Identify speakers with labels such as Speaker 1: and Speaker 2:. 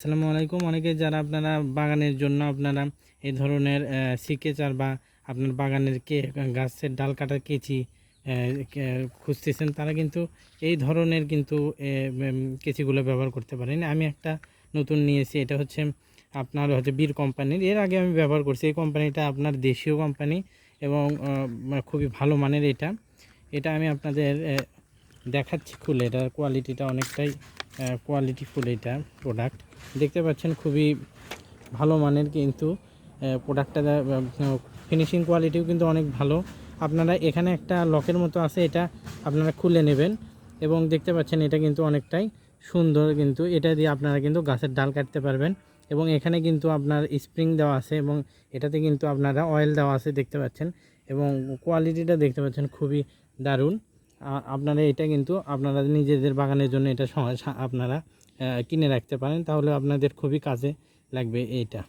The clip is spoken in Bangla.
Speaker 1: আসসালামু আলাইকুম। অনেকে যারা আপনারা বাগানের জন্য আপনারা এই ধরনের সিকেচার বা আপনার বাগানের কে, গাছের ডাল কাটার কেচি খুঁজতেছেন, তারা কিন্তু এই ধরনের কিন্তু কেচিগুলো ব্যবহার করতে পারেন। আমি একটা নতুন নিয়েছি, এটা হচ্ছে আপনার হচ্ছে বীর কোম্পানির এর আগে আমি ব্যবহার করছি, এই কোম্পানিটা আপনার দেশীয় কোম্পানি এবং খুবই ভালো মানের এটা। এটা আমি আপনাদের দেখাচ্ছি খুলে, এটার কোয়ালিটিটা অনেকটাই কোয়ালিটিফুল এটা প্রোডাক্ট দেখতে পাচ্ছেন খুবই ভালো মানের কিন্তু প্রোডাক্টটা ফিনিশিং কোয়ালিটিও কিন্তু অনেক ভালো। আপনারা এখানে একটা লকের মতো আছে, এটা আপনারা খুলে নেবেন এবং দেখতে পাচ্ছেন এটা কিন্তু অনেকটাই সুন্দর কিন্তু, এটা দিয়ে আপনারা কিন্তু গাছের ডাল কাটতে পারবেন এবং এখানে কিন্তু আপনার স্প্রিং দেওয়া আছে এবং এটাতে কিন্তু আপনারা অয়েল দেওয়া আছে দেখতে পাচ্ছেন এবং কোয়ালিটিটা দেখতে পাচ্ছেন খুবই দারুণ। আপনারা এটা কিন্তু আপনারা নিজেদের বাগানের জন্য এটা আপনারা কিনে রাখতে পারেন, তাহলে আপনাদের খুবই কাজে লাগবে এইটা।